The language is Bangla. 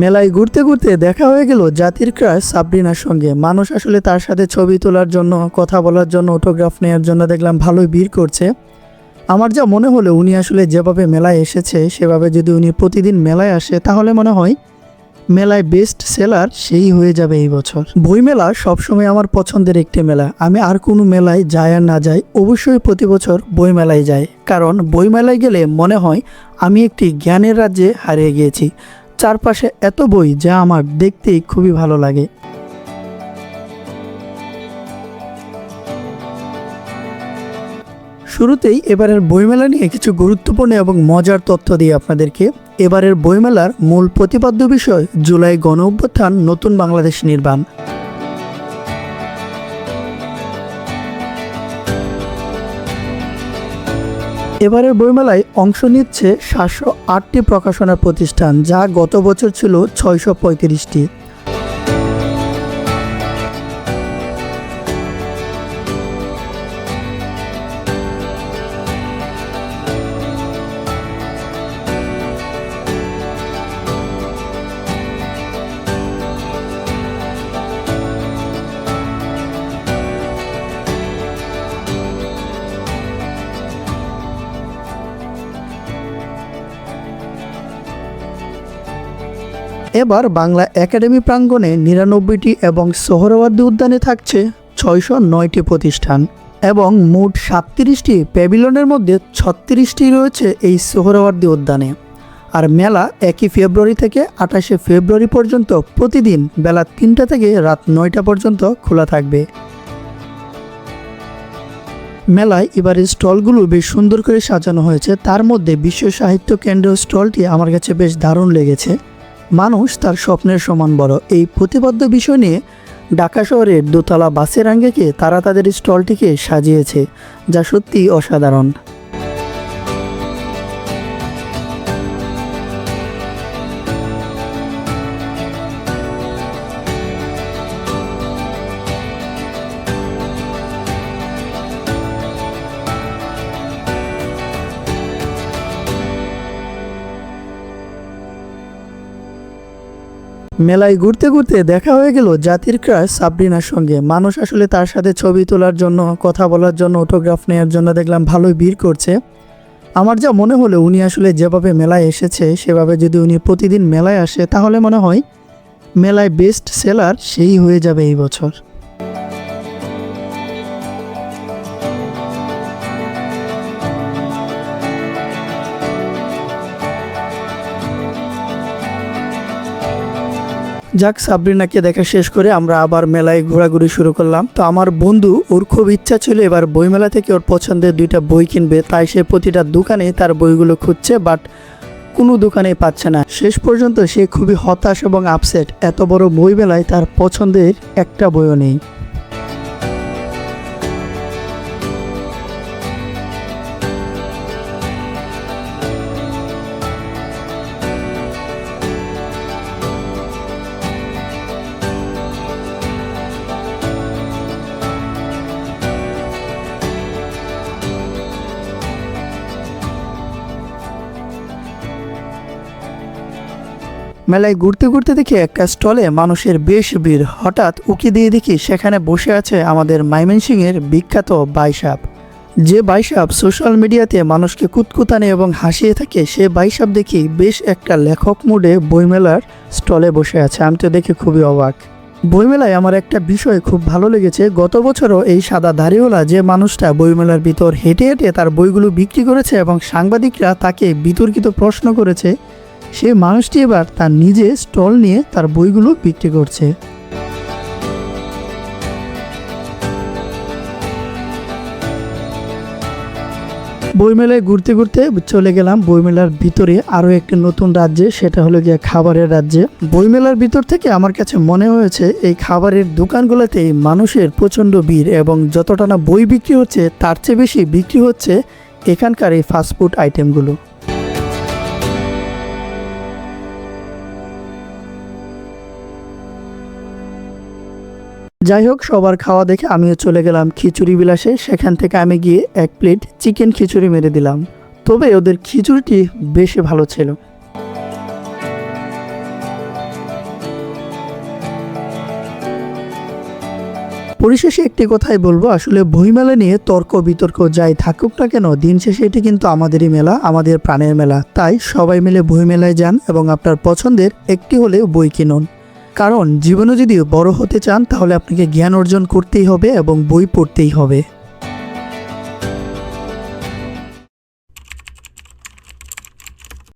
মেলায় ঘুরতে ঘুরতে দেখা হয়ে গেল জাতির ক্রাশ সাবরিনার সঙ্গে। মানুষ আসলে তার সাথে ছবি তোলার জন্য, কথা বলার জন্য অটোগ্রাফ নেওয়ার জন্য দেখলাম ভালোই ভিড় করছে। আমার যা মনে হলো, উনি আসলে যেভাবে মেলায় এসেছে, সেভাবে যদি উনি প্রতিদিন মেলায় আসে, তাহলে মনে হয় মেলায় বেস্ট সেলার সেই হয়ে যাবে এই বছর। বইমেলা সবসময় আমার পছন্দের একটি মেলা। আমি আর কোনো মেলায় যাই আর না যাই, অবশ্যই প্রতি বছর বইমেলায় যাই। কারণ বইমেলায় গেলে মনে হয় আমি একটি জ্ঞানের রাজ্যে হারিয়ে গিয়েছি। চারপাশে এত বই যা আমার দেখতে খুবই ভালো লাগে। শুরুতেই এবারের বইমেলা নিয়ে কিছু গুরুত্বপূর্ণ এবং মজার তথ্য দিই আপনাদেরকে। এবারের বইমেলার মূল প্রতিপাদ্য বিষয় জুলাই গণ অভ্যুত্থান নতুন বাংলাদেশ নির্মাণ। এবারের বইমেলায় অংশ নিচ্ছে সাতশো আটটি প্রকাশনা প্রতিষ্ঠান যা গত বছর ছিল ছয়শো পঁয়ত্রিশটি। এবার বাংলা একাডেমি প্রাঙ্গণে নিরানব্বইটি এবং সোহরাওয়ার্দী উদ্যানে থাকছে ছয়শো নয়টি প্রতিষ্ঠান এবং মোট সাতত্রিশটি প্যাভিলনের মধ্যে ছত্রিশটি রয়েছে এই সোহরাওয়ার্দী উদ্যানে। আর মেলা একই ফেব্রুয়ারি থেকে আঠাশে ফেব্রুয়ারি পর্যন্ত প্রতিদিন বেলা তিনটা থেকে রাত নয়টা পর্যন্ত খোলা থাকবে। মেলায় এবারে স্টলগুলো বেশ সুন্দর করে সাজানো হয়েছে। তার মধ্যে বিশ্ব সাহিত্য কেন্দ্র স্টলটি আমার কাছে বেশ দারুণ লেগেছে। মানুষ তার স্বপ্নের সমান বড়। এই প্রতিবদ্ধ বিষয় নিয়ে ঢাকা শহরের দোতলা বাসের আঙ্গেকে তারা তাদের স্টলটিকে সাজিয়েছে, যা সত্যি অসাধারণ। মেলায় ঘুরতে ঘুরতে দেখা হয়ে গেল জাতির ক্রাশ সাবরিনার সঙ্গে। মানুষ আসলে তার সাথে ছবি তোলার জন্য, কথা বলার জন্য অটোগ্রাফ নেওয়ার জন্য দেখলাম ভালোই ভিড় করছে। আমার যা মনে হলো, উনি আসলে যেভাবে মেলায় এসেছে, সেভাবে যদি উনি প্রতিদিন মেলায় আসে, তাহলে মনে হয় মেলায় বেস্ট সেলার সেই হয়ে যাবে এই বছর। যাক, সাবরিনাকে দেখা শেষ করে আমরা আবার মেলায় ঘোরাঘুরি শুরু করলাম। তো আমার বন্ধু ওর খুব ইচ্ছা ছিল এবার বইমেলা থেকে ওর পছন্দের দুইটা বই কিনবে, তাই সে প্রতিটা দোকানে তার বইগুলো খুঁজছে, বাট কোনো দোকানে পাচ্ছে না। শেষ পর্যন্ত সে খুবই হতাশ এবং আপসেট এত বড় বই মেলায় তার পছন্দের একটা বইও নেই। মেলায় ঘুরতে ঘুরতে দেখি একটা স্টলে মানুষের বেশ ভিড়। হঠাৎ উকি দিয়ে দেখি সেখানে বসে আছে আমাদের ময়মনসিংহের বিখ্যাত বাইসাপ। যে বাইসাপ সোশ্যাল মিডিয়াতে মানুষকে কুতকুতানে এবং হাসিয়ে থাকে, সে বাইসাপ দেখি বেশ একটা লেখক মুডে বইমেলার স্টলে বসে আছে। আমি তো দেখে খুবই অবাক। বইমেলায় আমার একটা বিষয় খুব ভালো লেগেছে। গত বছরও এই সাদা দাড়িওয়ালা যে মানুষটা বইমেলার ভিতর হেঁটে হেঁটে তার বইগুলো বিক্রি করেছে এবং সাংবাদিকরা তাকে বিতর্কিত প্রশ্ন করেছে সে মানুষটি এবার তার নিজে স্টল নিয়ে তার বইগুলো বিক্রি করছে। বইমেলায় ঘুরতে ঘুরতে চলে গেলাম বইমেলার ভিতরে। আরও একটি নতুন রাজ্যে, সেটা হলো গিয়ে খাবারের রাজ্যে। বইমেলার ভিতর থেকে আমার কাছে মনে হয়েছে, এই খাবারের দোকানগুলোতে মানুষের প্রচণ্ড ভিড় এবং যতটা না বই বিক্রি হচ্ছে, তার চেয়ে বেশি বিক্রি হচ্ছে এখানকার এই ফাস্টফুড আইটেমগুলো যাই হোক সবার খাওয়া দেখে আমিও চলে গেলাম খিচুড়ি বিলাসে। সেখান থেকে আমি গিয়ে এক প্লেট চিকেন খিচুড়ি মেরে দিলাম। তবে ওদের খিচুড়িটি বেশ ভালো ছিল। পরিশেষে একটি কথাই বলব, আসলে বইমেলা নিয়ে তর্ক বিতর্ক যাই থাকুক না কেন, দিন শেষে এটি কিন্তু আমাদেরই মেলা, আমাদের প্রাণের মেলা। তাই সবাই মিলে বইমেলায় যান এবং আপনার পছন্দের একটি হলে বই কিনুন। কারণ জীবনে যদি বড় হতে চান, তাহলে আপনাকে জ্ঞান অর্জন করতেই হবে এবং বই পড়তেই হবে।